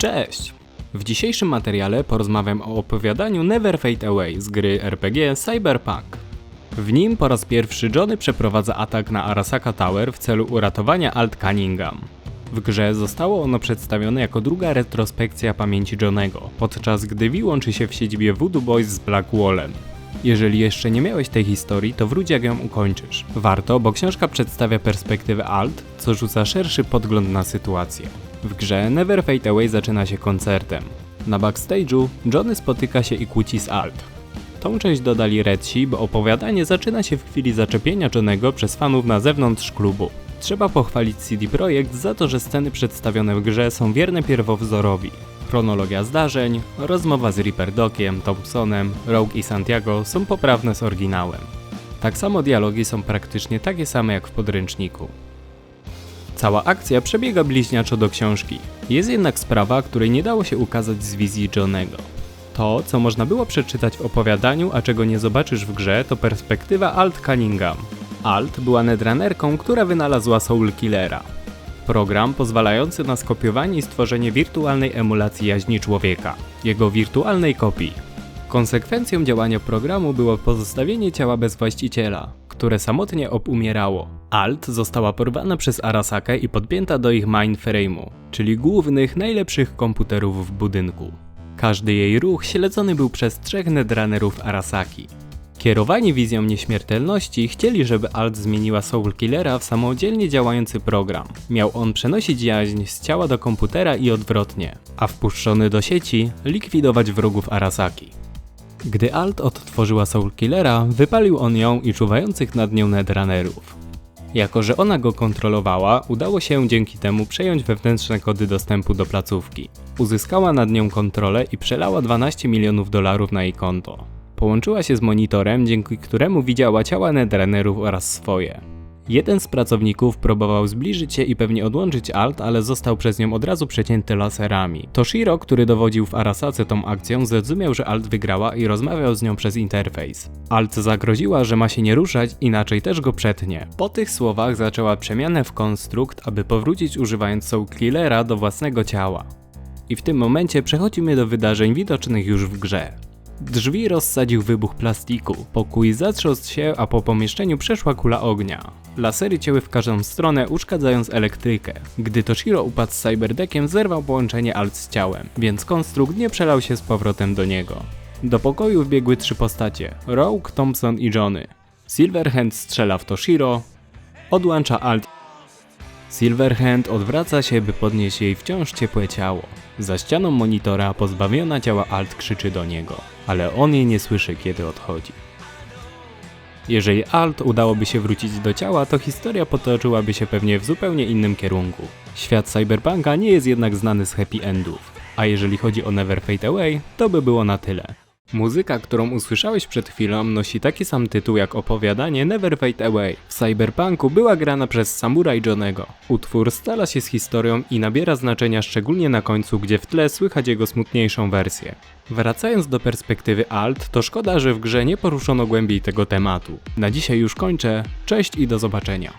Cześć! W dzisiejszym materiale porozmawiam o opowiadaniu Never Fade Away z gry RPG Cyberpunk. W nim po raz pierwszy Johnny przeprowadza atak na Arasaka Tower w celu uratowania Alt Cunningham. W grze zostało ono przedstawione jako druga retrospekcja pamięci Johnego, podczas gdy V łączy się w siedzibie Voodoo Boys z Blackwallem. Jeżeli jeszcze nie miałeś tej historii, to wróć jak ją ukończysz. Warto, bo książka przedstawia perspektywę Alt, co rzuca szerszy podgląd na sytuację. W grze Never Fade Away zaczyna się koncertem. Na backstage'u Johnny spotyka się i kłóci z Alt. Tą część dodali Redsi, bo opowiadanie zaczyna się w chwili zaczepienia Johnego przez fanów na zewnątrz klubu. Trzeba pochwalić CD Projekt za to, że sceny przedstawione w grze są wierne pierwowzorowi. Chronologia zdarzeń, rozmowa z Reaper Dockiem, Thompsonem, Rogue i Santiago są poprawne z oryginałem. Tak samo dialogi są praktycznie takie same jak w podręczniku. Cała akcja przebiega bliźniaczo do książki. Jest jednak sprawa, której nie dało się ukazać z wizji Johnego. To, co można było przeczytać w opowiadaniu, a czego nie zobaczysz w grze, to perspektywa Alt Cunningham. Alt była netrunnerką, która wynalazła Soul Killera. Program pozwalający na skopiowanie i stworzenie wirtualnej emulacji jaźni człowieka, jego wirtualnej kopii. Konsekwencją działania programu było pozostawienie ciała bez właściciela, które samotnie obumierało. Alt została porwana przez Arasakę i podpięta do ich mainframe'u, czyli głównych, najlepszych komputerów w budynku. Każdy jej ruch śledzony był przez trzech netrunnerów Arasaki. Kierowani wizją nieśmiertelności chcieli, żeby Alt zmieniła Soul Killera w samodzielnie działający program. Miał on przenosić jaźń z ciała do komputera i odwrotnie, a wpuszczony do sieci likwidować wrogów Arasaki. Gdy Alt odtworzyła Soul Killera, wypalił on ją i czuwających nad nią netrunnerów. Jako, że ona go kontrolowała, udało się dzięki temu przejąć wewnętrzne kody dostępu do placówki. Uzyskała nad nią kontrolę i przelała 12 milionów dolarów na jej konto. Połączyła się z monitorem, dzięki któremu widziała ciała netrunnerów oraz swoje. Jeden z pracowników próbował zbliżyć się i pewnie odłączyć Alt, ale został przez nią od razu przecięty laserami. Toshiro, który dowodził w Arasace tą akcją, zrozumiał, że Alt wygrała i rozmawiał z nią przez interfejs. Alt zagroziła, że ma się nie ruszać, inaczej też go przetnie. Po tych słowach zaczęła przemianę w konstrukt, aby powrócić używając Soul Killera do własnego ciała. I w tym momencie przechodzimy do wydarzeń widocznych już w grze. Drzwi rozsadził wybuch plastiku, pokój zatrząsł się, a po pomieszczeniu przeszła kula ognia. Lasery cięły w każdą stronę, uszkadzając elektrykę. Gdy Toshiro upadł z cyberdeckiem, zerwał połączenie Alt z ciałem, więc konstrukt nie przelał się z powrotem do niego. Do pokoju wbiegły trzy postacie: Rogue, Thompson i Johnny. Silverhand strzela w Toshiro, odłącza Alt Silverhand odwraca się, by podnieść jej wciąż ciepłe ciało. Za ścianą monitora pozbawiona ciała Alt krzyczy do niego, ale on jej nie słyszy, kiedy odchodzi. Jeżeli Alt udałoby się wrócić do ciała, to historia potoczyłaby się pewnie w zupełnie innym kierunku. Świat cyberpunka nie jest jednak znany z happy endów, a jeżeli chodzi o Never Fade Away, to by było na tyle. Muzyka, którą usłyszałeś przed chwilą, nosi taki sam tytuł jak opowiadanie Never Fade Away. W Cyberpunku była grana przez Samurai Johnego. Utwór stala się z historią i nabiera znaczenia szczególnie na końcu, gdzie w tle słychać jego smutniejszą wersję. Wracając do perspektywy Alt, to szkoda, że w grze nie poruszono głębiej tego tematu. Na dzisiaj już kończę, cześć i do zobaczenia.